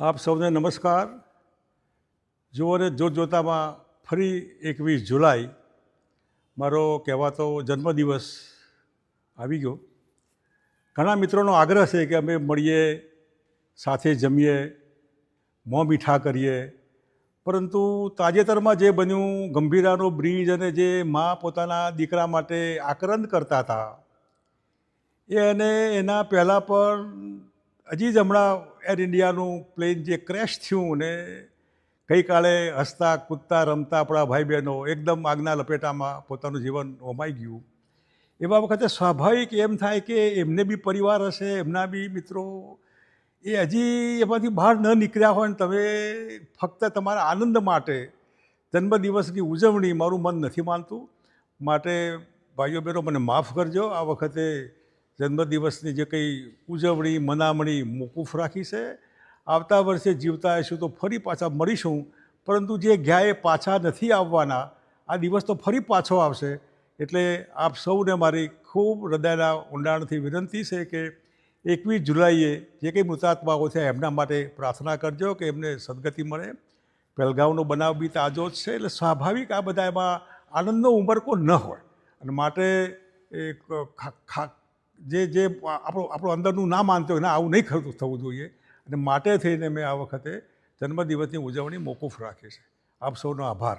આપ સૌને નમસ્કાર. જુઓ જોત જોતામાં ફરી એકવીસ જુલાઈ મારો કહેવાતો જન્મદિવસ આવી ગયો. ઘણા મિત્રોનો આગ્રહ છે કે અમે મળીએ, સાથે જમીએ, મોં મીઠા કરીએ. પરંતુ તાજેતરમાં જે બન્યું, ગંભીરાનો બ્રિજ અને જે મા પોતાના દીકરા માટે આક્રંદ કરતા હતા, એ અને એના પહેલાં પણ હજી જ હમણાં એર ઇન્ડિયાનું પ્લેન જે ક્રેશ થયું ને, ગઈકાલે હસતા, કૂદતા, રમતા આપણા ભાઈ બહેનો એકદમ આગના લપેટામાં પોતાનું જીવન હોમાઈ ગયું. એવા વખતે સ્વાભાવિક એમ થાય કે એમને બી પરિવાર હશે, એમના બી મિત્રો. એ હજી એમાંથી બહાર ન નીકળ્યા હોય ને તમે ફક્ત તમારા આનંદ માટે, જન્મદિવસની ઉજવણી મારું મન નથી માનતું. માટે ભાઈઓ બહેનો મને માફ કરજો. આ વખતે જન્મદિવસની જે કંઈ ઉજવણી, મનામણી, મોકૂફ રાખી છે. આવતા વર્ષે જીવતા હશું તો ફરી પાછા મળીશું પરંતુ જે ગયા પાછા નથી આવવાના, આ દિવસ તો ફરી પાછો આવશે. એટલે આપ સૌને મારી ખૂબ હૃદયના ઊંડાણથી વિનંતી છે કે એકવીસ જુલાઈએ જે કંઈ મૃતાત્માઓ છે એમના માટે પ્રાર્થના કરજો કે એમને સદગતિ મળે. પહેલગાંવનો બનાવ બી તાજો જ છે. એટલે સ્વાભાવિક આ બધા એમાં આનંદનો ઉંબરકો ન હોય. અને માટે એ જે જે આપણો આપણો અંદરનું ના માનતો હોય ના આવું નહીં ખરું થવું જોઈએ. અને માટે થઈને મેં આ વખતે જન્મદિવસની ઉજવણી મોકૂફ રાખી છે. આપ સૌનો આભાર.